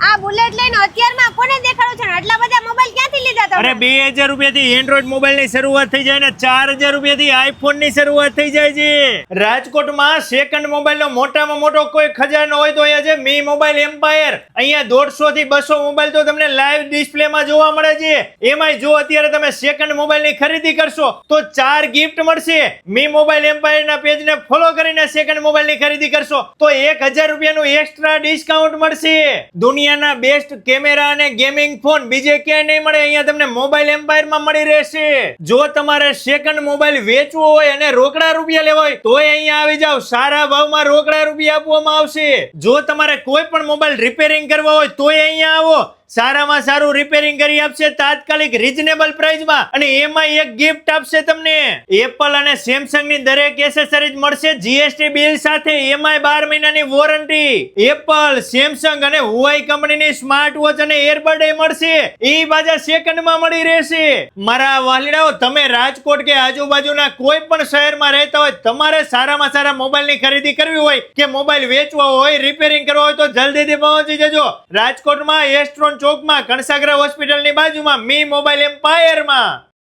આ બુલેટ લઈને અત્યારમાં કોને દેખાડો છો? આટલા બધા મોબાઈલ ક્યાંથી લીધા તમે અરે બે હજાર રૂપિયા થી એન્ડ્રોઈડ મોબાઈલની શરૂઆત થઈ જાય ને ચાર હજાર રૂપિયા થી આઈફોનની શરૂઆત થઈ જાય છે. રાજકોટમાં સેકન્ડ મોબાઈલ નો મોટામાં મોટો કોઈ ખજાનો હોય તો અહીંયા છે મી મોબાઈલ એમ્પાયર અહીંયા દોઢસો થી બસો મોબાઈલ તો તમને લાઈવ ડિસ્પ્લે માં જોવા મળે છે. એમાંય જો અત્યારે તમે સેકન્ડ મોબાઈલની ખરીદી કરશો તો ચાર ગિફ્ટ મળશે. મી મોબાઈલ એમ્પાયર ના પેજ ને ફોલો કરીને સેકન્ડ મોબાઈલની ખરીદી કરશો તો એક હજાર રૂપિયા નું એક્સ્ટ્રા ડિસ્કાઉન્ટ મળશે. દુનિયાના બેસ્ટ કેમેરા અને ગેમિંગ ફોન બીજે ક્યાંય નહીં મળે અહીંયા તમને મોબાઈલ એમ્પાયરમાં મળી રહેશે. જો તમારે સેકન્ડ મોબાઈલ વેચવો હોય અને રોકડા રૂપિયા લેવા હોય, તોય અહીંયા આવી જાવ સારા ભાવમાં રોકડા રૂપિયા આપવામાં આવશે. જો તમારે કોઈ પણ મોબાઈલ રિપેરિંગ કરવા હોય, તોય અહીંયા આવો. સારામાં સારું રિપેરિંગ કરી આપશે તાત્કાલિક રીઝનેબલ પ્રાઇસમાં અને એમાં એક ગિફ્ટ આપશે તમને. એપલ અને સેમસંગની દરેક એસેસરીઝ મળશે જીએસટી બિલ સાથે, એમાંય બાર મહિનાની વોરંટી એપલ સેમસંગ અને હુવાઈ કંપનીની સ્માર્ટ વોચ અને એરબડ મળશે. એ બાજા સેકન્ડમાં મળી રહેશે. મારા વાલીડાઓ, તમે રાજકોટ કે આજુબાજુના કોઈ પણ શહેરમાં રહેતા હોય, તમારે સારામાં સારા મોબાઈલની ખરીદી કરવી હોય કે મોબાઈલ વેચવા હોય રિપેરિંગ કરવો હોય તો જલ્દીથી પહોંચી જજો. રાજકોટમાં એસ્ટ્રોન ચોકમાં કણસાગરા હોસ્પિટલની બાજુમાં મી મોબાઈલ એમ્પાયરમાં.